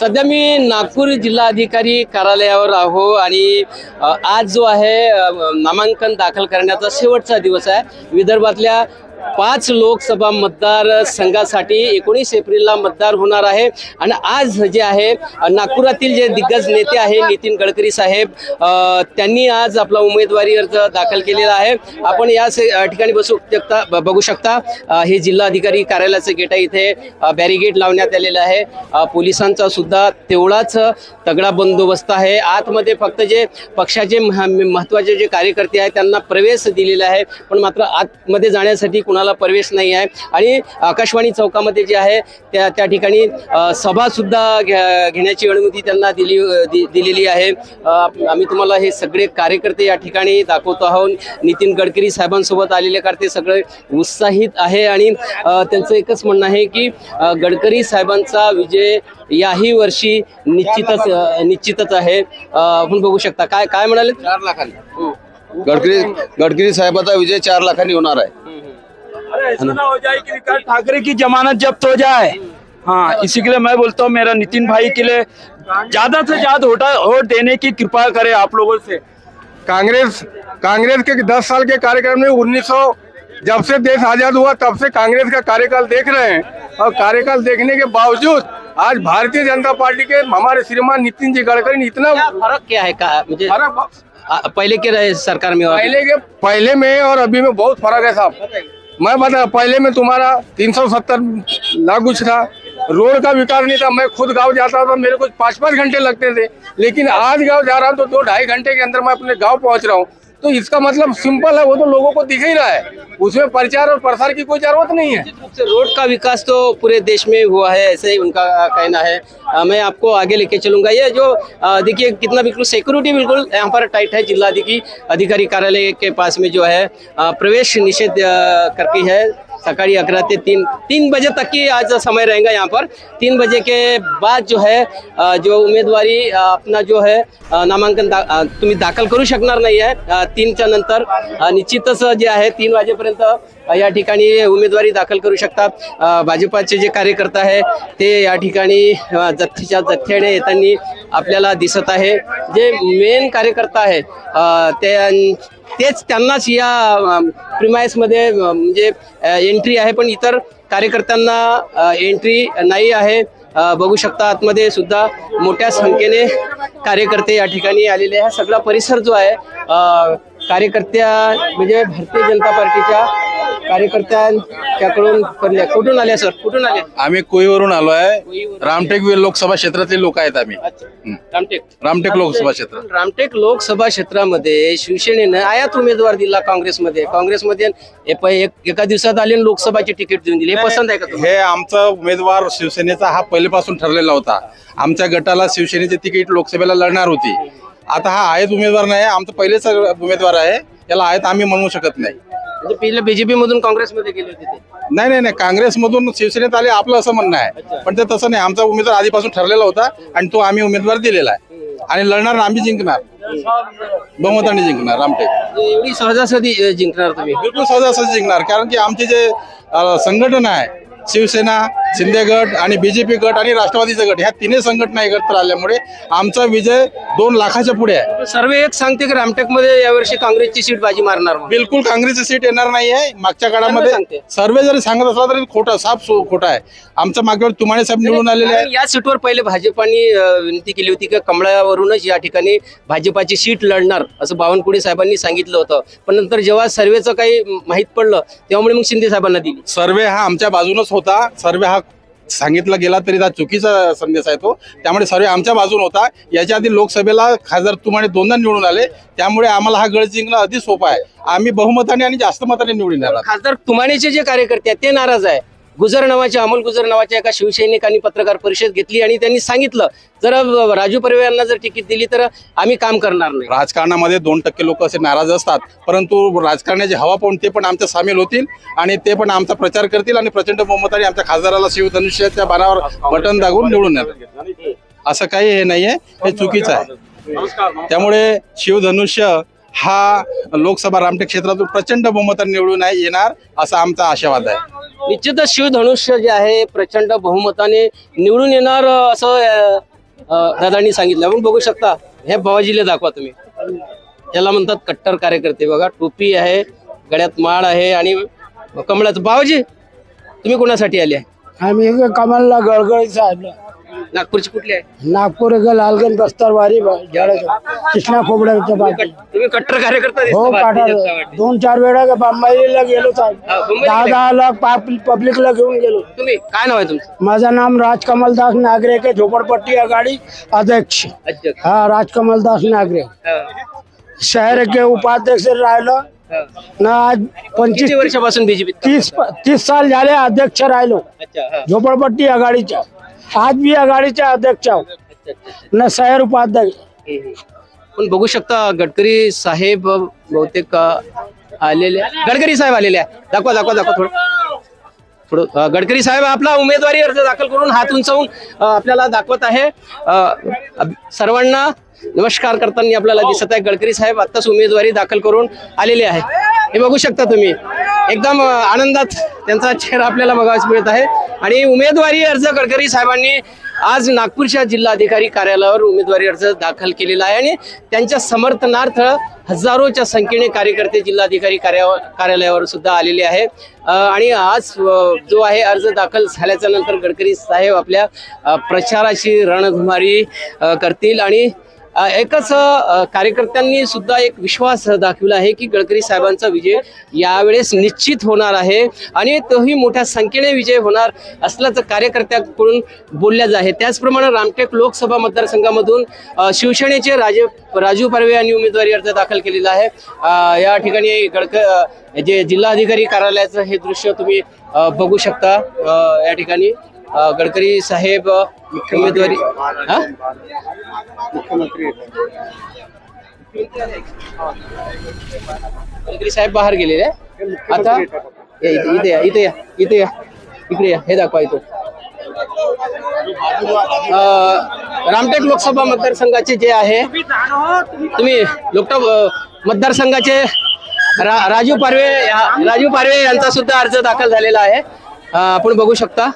सध्या मी नागपूर जिल्हाधिकारी कार्यालयावर आहो आणि आज जो आहे नामांकन दाखल करण्याचा शेवटचा दिवस आहे. विदर्भातल्या पाच लोकसभा मतदार संघासाठी एकोणीस एप्रिलला मतदार होणार आहे. आणि आज जे आहे नागपुरातील जे दिग्गज नेते आहे नितीन गडकरी साहेब त्यांनी आज आपला उमेदवारी अर्ज दाखल केलेला आहे. आपण या ठिकाणी बसू शकता ब- बघू शकता. हे जिल्हाधिकारी कार्यालयाचं गेट आहे. इथे बॅरिगेट लावण्यात आलेलं आहे. पोलिसांचा सुद्धा तेवढाच तगडा बंदोबस्त आहे. आतमध्ये फक्त जे पक्षाचे महत्त्वाचे महत्त्वाचे जे कार्यकर्ते आहेत त्यांना प्रवेश दिलेला आहे. पण मात्र आतमध्ये जाण्यासाठी कुणाला प्रवेश नाही आहे. आणि आकाशवाणी चौकामध्ये जे आहे त्या त्या ठिकाणी सभासुद्धा घ्या- घेण्याची अनुमती त्यांना दिली दि- दिलेली आहे. आम्ही तुम्हाला हे सगळे कार्यकर्ते या ठिकाणी दाखवतो आहोत. नितीन गडकरी साहेबांसोबत आलेले कार्य सगळे उत्साहित आहे. आणि त्यांचं एकच म्हणणं आहे की गडकरी साहेबांचा विजय याही वर्षी निश्चितच निश्चितच आहे. आपण बघू शकता. काय काय म्हणाले? चार लाखांनी. गडकरी गडकरी साहेबाचा विजय चार लाखांनी होणार आहे. ना? हो जाए कि विकास ठाकरे की जमानत जब्त हो जाए। हाँ इसी के लिए मैं बोलता हूँ मेरा नितिन भाई के लिए ज़्यादा से ज़्यादा वोटा वोट देने की कृपा करे आप लोगों से। कांग्रेस कांग्रेस के दस साल के कार्यक्रम में उन्नीस सौ जब से देश आज़ाद हुआ तब से कांग्रेस का कार्यकाल देख रहे हैं। और कार्यकाल देखने के बावजूद आज भारतीय जनता पार्टी के हमारे श्रीमान नितिन जी गडकरी ने इतना फ़र्क क्या है का म्हणजे फ़र्क पहिले के रहे सरकार में और पहले के पहले में और अभी में बहुत फ़र्क है साहब। मैं बता, पहले में तुम्हारा तीन सौ सत्तर लागू था। रोड का विकास नहीं था, मैं खुद गाँव जाता था, मेरे को पाँच पाँच घंटे लगते थे। लेकिन आज गाँव जा रहा हूँ तो दो ढाई घंटे के अंदर मैं अपने गाँव पहुँच रहा हूँ। तो इसका मतलब सिंपल है वो तो लोगों को दिख ही रहा है। उसमें प्रचार और प्रसार की कोई ज़रूरत नहीं है। रोड का विकास तो पूरे देश में हुआ है ऐसे ही उनका कहना है। आ, मैं आपको आगे लेके चलूँगा। ये जो देखिए कितना बिल्कुल सिक्योरिटी बिल्कुल यहाँ पर टाइट है जिला अधिकारी कार्यालय के पास में जो है प्रवेश निषेध करती है। सकाळी अकरा ते तीन तीन बजे तक की आज समय रहेगा यहाँ पर। तीन बजे के बाद जो है जो उमेदवारी अपना जो है नामांकन दा, तुम्ही दाखल करू शकणार नाही आहे तीनच्या नंतर निश्चितच जे आहे तीन वाजेपर्यंत या ठिकाणी उमेदवारी दाखल करू शकतात। भाजपाचे जे कार्यकर्ता आहे ते या ठिकाणी जथ्थीच्या जथ्थ्याने येताना आपल्याला दिसत आहे। जे मेन कार्यकर्ता आहे त्या तेच त्यांनाच या प्रिमायसमध्ये म्हणजे एंट्री आहे. पण इतर कार्यकर्त्यांना एंट्री नाही आहे. बघू शकता आतमध्ये सुद्धा मोठ्या संख्येने कार्यकर्ते या ठिकाणी आलेले आहे सगळा परिसर जो आहे कार्यकर्त्या म्हणजे भारतीय जनता पार्टीच्या कार्यकर्त्यांच्याकडून करले कुठून आले सर? कुठून आले आम्ही कोईवरून आलो आहे. रामटेक लोकसभा क्षेत्रातले लोक आहेत आम्ही. अच्छा. रामटेक. रामटेक लोकसभा क्षेत्र. रामटेक लोकसभा क्षेत्रामध्ये शिवसेनेनं आयात उमेदवार दिला काँग्रेसमध्ये. काँग्रेसमध्ये एप- एक- एका दिवसात आले आणि लोकसभाची तिकीट देऊन दिली. हे पसंत आहे का तुम्हाला? हे आमचा उमेदवार शिवसेनेचा हा पहिल्यापासून ठरलेला होता. आमच्या गटाला शिवसेनेचे तिकीट लोकसभेला लढणार होती. आता हा आयत उमेदवार नाही आमचा पहिलेच उमेदवार आहे. याला आयत आम्ही म्हणू शकत नाही. म्हणजे पहिले बीजेपी मधून काँग्रेसमध्ये गेले होते ते. नाही नाही नाही. काँग्रेसमधून शिवसेनेत आले आपलं असं म्हणणं आहे. पण ते तसं नाही. आमचा उमेदवार आधीपासून ठरलेला होता आणि तो आम्ही उमेदवार दिलेला आहे. आणि लढणार आम्ही जिंकणार. बहुमताने जिंकणार रामटेक. म्हणजे एवढी सहजासहजी अ, जिंकणार तुम्ही. बिलकुल सहजासहजी जिंकणार. कारण की आमचे जे अ, संघटन आहे शिवसेना शिंदे गट आणि बीजेपी गट आणि राष्ट्रवादीचा गट ह्या तिन्ही संघटना एकत्र आल्यामुळे आमचा विजय दोन लाखाच्या पुढे आहे. सर्वे एक सांगते की रामटेकमध्ये यावर्षी काँग्रेसची सीट बाजी मारणार. बिलकुल काँग्रेसची सीट येणार नाही आहे. मागच्या काळामध्ये सांगते. सर्वे जरी सांगत असला तरी खोटा साफ खोटा आहे. आमच्या मागेवर तुमाने साहेब निवडून आलेले कारण या सीटवर पहिले भाजपाने विनंती केली होती की कमळावरूनच या ठिकाणी भाजपाची सीट लढणार असं बावनकुळे साहेबांनी सांगितलं होतं. पण नंतर जेव्हा सर्वेचं काही माहीत पडलं त्यामुळे मग शिंदे साहेबांना दिली. सर्वे हा आमच्या बाजूनच होता. सर्वे हा सांगितला गेला तरी हा चुकीचा संदेश आहे तो. त्यामुळे सर्वे आमच्या बाजून होता. याच्या आधी लोकसभेला खासदार तुम्हाला दोनदा निवडून आले. त्यामुळे आम्हाला हा गड जिंकणं अधिक सोपा आहे. आम्ही बहुमताने आणि जास्त मताने निवडून आला खासदार तुमानेचे जे कार्यकर्ते आहेत ते नाराज आहे. गुजर नावाच्या अमोल गुजर नावाच्या एका शिवसैनिकांनी पत्रकार परिषद घेतली आणि त्यांनी सांगितलं जर राजू परवे यांना जर तिकीट दिली तर आम्ही काम करणार नाही. राजकारणामध्ये दोन टक्के लोक असे नाराज असतात परंतु राजकारणाची हवा पाहून ते पण आमच्या सामील होतील आणि ते पण आमचा प्रचार करतील आणि प्रचंड बहुमताने आमच्या खासदाराला शिवधनुष्याच्या बाणावर बटन दागून निवडून येणार. असं काही हे नाहीये हे चुकीचं आहे. त्यामुळे शिवधनुष्य हा लोकसभा रामटेक क्षेत्रातून प्रचंड बहुमताने निवडून येणार असा आमचा आशावाद आहे. निश्चितच शिवधनुष्य जे आहे प्रचंड बहुमताने निवडून येणार असं दादांनी सांगितलं. आपण बघू शकता हे बाबाजीला दाखवा तुम्ही. याला म्हणतात कट्टर कार्यकर्ते. बघा टोपी आहे गळ्यात माळ आहे आणि कमळाचं. बाबाजी तुम्ही कोणासाठी आले? आहे आम्ही कमलला गळगळीत साहेबला नागपूरची कुठली आहे? नागपूर लालगंज बस्तारवारी कृष्णा खोबड्याच्या बाजू तुम्ही कट्टर कार्यकर्ता दिसता हो भारतीय. दोन चार वेळा बंबईला गेलो साहेब मुंबईला दहा? दहा लाख पब्लिकला घेऊन गेलो. तुम्ही काय नाव आहे तुमचं? माझं नाम राजकमलदास नागरे के झोपड़पट्टी आघाड़ी अध्यक्ष. अध्यक्ष. हा राजकमलदास नागरे. हा, शहर के उपाध्यक्ष राहिलो. हा. ना आज पंचवीस किती वर्षापासून बीजेपी तीस तीस साल झाले अध्यक्ष राहिलो. अच्छा हा. झोपड़पट्टी आघाडीच्या आज भी आघाडीच्या अध्यक्ष आहोत न शहर उपाध्यक्ष. पण बघू शकता गडकरी साहेब बहुतेक अ, आलेले गडकरी साहेब आलेले आहे दाखवा दाखवा दाखवा थोडं. थोडं अ, गडकरी साहेब आपला उमेदवारी अर्ज दाखल करून हात उंचावून अ, आपल्याला दाखवत आहे. अ, सर्वांना नमस्कार करताना आपल्याला दिसत आहे. गडकरी साहेब आत्ताच उमेदवारी दाखल करून आलेले आहे हे बघू शकता तुम्ही. एकदम आनंदात त्यांचा चेहरा आपल्याला बघायला मिळत आहे. आणि उमेदवारी अर्ज गडकरी साहेबांनी आज नागपूरच्या जिल्हाधिकारी कार्यालयावर उमेदवारी अर्ज दाखल केलेला आहे. आणि त्यांच्या समर्थनार्थ हजारोच्या संख्येने कार्यकर्ते जिल्हाधिकारी कार्या कार्यालयावर सुद्धा आलेले आहे. आणि आज जो आहे अर्ज दाखल झाल्याच्यानंतर गडकरी साहेब आपल्या प्रचाराची रणधुमारी करतील. आणि एकच कार्यकर्त्यांनी सुद्धा एक विश्वास दाखविला आहे की गडकरी साहेबांचा विजय यावेळेस निश्चित होणार आहे आणि तोही मोठ्या संख्येने विजय होणार असल्याचं कार्यकर्त्यांकडून बोलल्या आहे. त्याचप्रमाणे रामटेक लोकसभा मतदारसंघामधून शिवसेनेचे राजे राजू पारवे यांनी उमेदवारी अर्ज दाखल केलेला आहे. या ठिकाणी गडक जे जिल्हाधिकारी कार्यालयाचं हे दृश्य तुम्ही बघू शकता या ठिकाणी. गडकरी साहेब उमेदवारी हा? गडकरी साहेब बाहेर गेलेले. आता या इथे या इथे या इथे या. इकडे या हे दाखवा इथं रामटेक लोकसभा मतदारसंघाचे जे आहे तुम्ही लोकसभा मतदारसंघाचे रा, राजू पारवे या- राजू पारवे यांचा सुद्धा अर्ज दाखल झालेला आहे. आपण बघू शकता.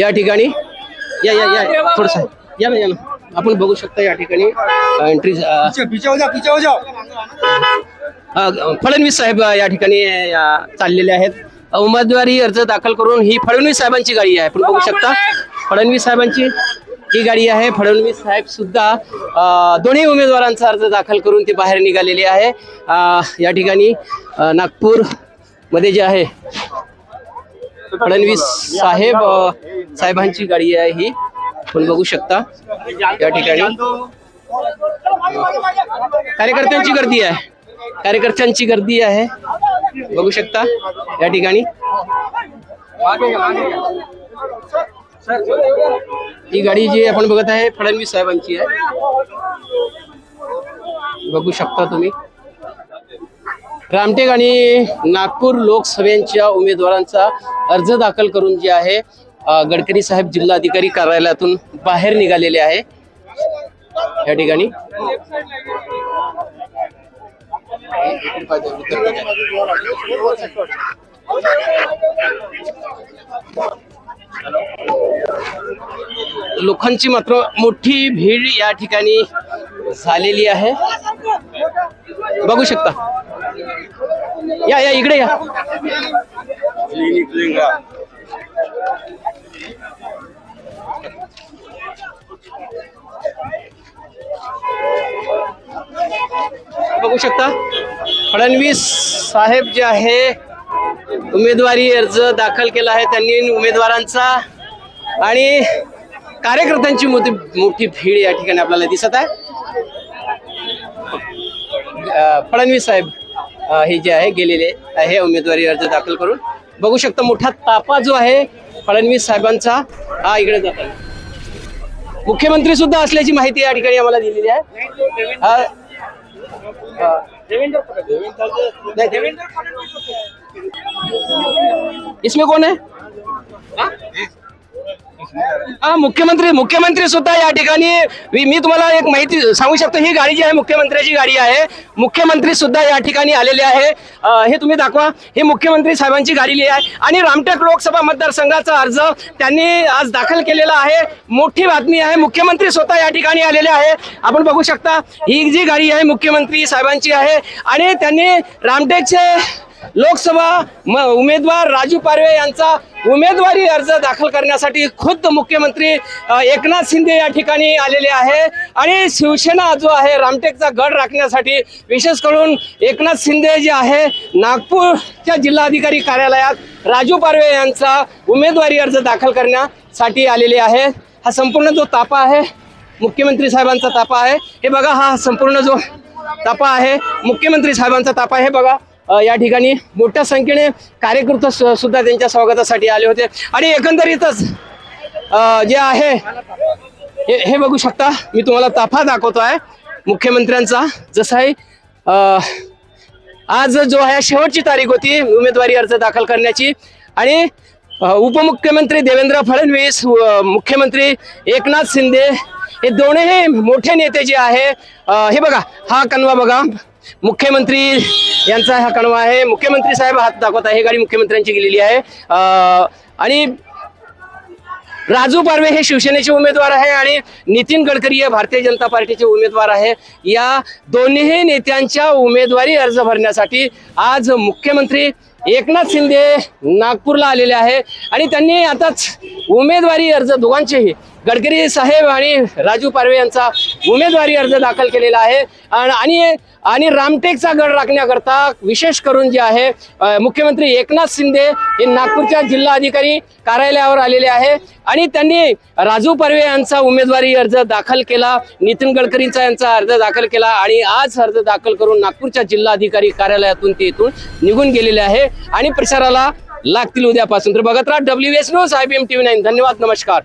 या ठिकाणी. या या या. थोडस. या ना या ना. आपण बघू शकता या ठिकाणी एंट्री फडणवीस साहेब या ठिकाणी चाललेले आहेत. उमेदवारी अर्ज दाखल करून ही फडणवीस साहेबांची गाडी आहे. आपण बघू शकता. फडणवीस साहेबांची ही गाडी आहे. फडणवीस साहेब सुद्धा दोन्ही उमेदवारांचा अर्ज दाखल करून ते बाहेर निघालेले आहे. या ठिकाणी नागपूरमध्ये जे आहे फडणवीस साहेब अ, साहेबांची गाडी आहे ही. आपण बघू शकता या ठिकाणी. कार्यकर्त्यांची गर्दी आहे. कार्यकर्त्यांची गर्दी आहे. बघू शकता या ठिकाणी. ही गाडी जी आपण बघत आहे फडणवीस साहेबांची आहे. बघू शकता तुम्ही. रामटेक आणि नागपूर लोकसभेच्या उमेदवारांचा अर्ज दाखल करून जे आहे गडकरी साहेब जिल्हाधिकारी कार्यालयातून बाहेर निघालेले आहे. या ठिकाणी. लोकांची मात्र मोठी भीड या ठिकाणी झालेली आहे. बघू शकता. या या इकडे या. बघू शकता? फडणवीस साहेब जे आहे उमेदवारी अर्ज दाखल केला आहे त्यांनी उमेदवारांचा. आणि कार्यकर्त्यांची मोठी मोठी भीड या ठिकाणी आपल्याला दिसत आहे. फडणवीस साहेब हे जे आहे गेलेले आहे उमेदवारी अर्ज दाखल करून. बघू शकता मोठा तापा जो आहे फडणवीस साहेबांचा. हा इकडे जात मुख्यमंत्री सुद्धा असल्याची माहिती या ठिकाणी आम्हाला दिलेली आहे. इसमें कौन है? हा, मुख्यमंत्री मुख्यमंत्री सुद्धा या ठिकाणी मी तुम्हाला एक माहिती सांगू शकतो ही गाडी जी आहे मुख्यमंत्र्याची गाडी आहे. मुख्यमंत्री सुद्धा या ठिकाणी आलेले आहे. हे तुम्ही दाखवा. हे मुख्यमंत्री साहेबांची गाडी आहे. आणि रामटेक लोकसभा मतदारसंघाचा अर्ज त्यांनी आज दाखल केलेला आहे. मोठी बातमी आहे. मुख्यमंत्री स्वतः या ठिकाणी आलेले आहे. आपण बघू शकता ही जी गाडी आहे मुख्यमंत्री साहेबांची आहे. आणि त्यांनी रामटेकचे लोकसभा म- उमेदवार राजू पारवे यांचा उमेदवारी अर्ज दाखल करण्यासाठी खुद्द मुख्यमंत्री एकनाथ शिंदे या ठिकाणी आलेले आहे. आणि शिवसेना जो आहे रामटेकचा गड राखण्यासाठी विशेष करून एकनाथ शिंदे जे आहे नागपूरच्या जिल्हाधिकारी कार्यालयात राजू पारवे यांचा उमेदवारी अर्ज दाखल करण्यासाठी आलेले आहे. हा संपूर्ण जो तापा आहे मुख्यमंत्री साहेबांचा तापा आहे हे बघा हा संपूर्ण जो तापा आहे मुख्यमंत्री साहेबांचा तापा आहे बघा. या ठिकाणी मोठ्या संख्येने कार्यकर्ते सुद्धा त्यांच्या स्वागतासाठी आले होते. आणि एकंदरीतच जे आहे हे हे बघू शकता मी तुम्हाला ताफा दाखवतो आहे मुख्यमंत्र्यांचा. जसं आहे आज जो आहे शेवटची तारीख होती उमेदवारी अर्ज दाखल करण्याची. आणि उपमुख्यमंत्री देवेंद्र फडणवीस मुख्यमंत्री एकनाथ शिंदे हे दोन्ही मोठे नेते जे आहे हे बघा हा कणवा बघा. मुख्यमंत्री यांचा हा कणवा आहे. मुख्यमंत्री साहेब हात दाखवत आहे. गाडी मुख्यमंत्र्यांची गेलेली आहे. आणि राजू पारवे हे शिवसेनेचे उमेदवार आहे आणि नितीन गडकरी हे भारतीय जनता पार्टीचे उमेदवार आहे. या दोन्ही नेत्यांच्या उमेदवारी अर्ज भरण्यासाठी आज मुख्यमंत्री एकनाथ शिंदे नागपूरला आलेले आहे. आणि त्यांनी आताच उमेदवारी अर्ज दोघांचेही गडकरी साहेब आणि राजू पारवे यांचा उमेदवारी अर्ज दाखल केलेला आहे. आणि- आणि रामटेकचा गड राखण्याकरता विशेष करून जे आहे मुख्यमंत्री एकनाथ शिंदे हे नागपूरच्या जिल्हाधिकारी कार्यालयावर आलेले आहे. आणि त्यांनी राजू पारवे यांचा उमेदवारी अर्ज दाखल केला नितीन गडकरींचा यांचा अर्ज दाखल केला आणि आज अर्ज दाखल करून नागपूरच्या जिल्हाधिकारी कार्यालयातून ते इथून निघून गेलेले आहे आणि प्रचाराला लागतील उद्यापासून. तर बघत राहा W S news I B M T V nine धन्यवाद नमस्कार.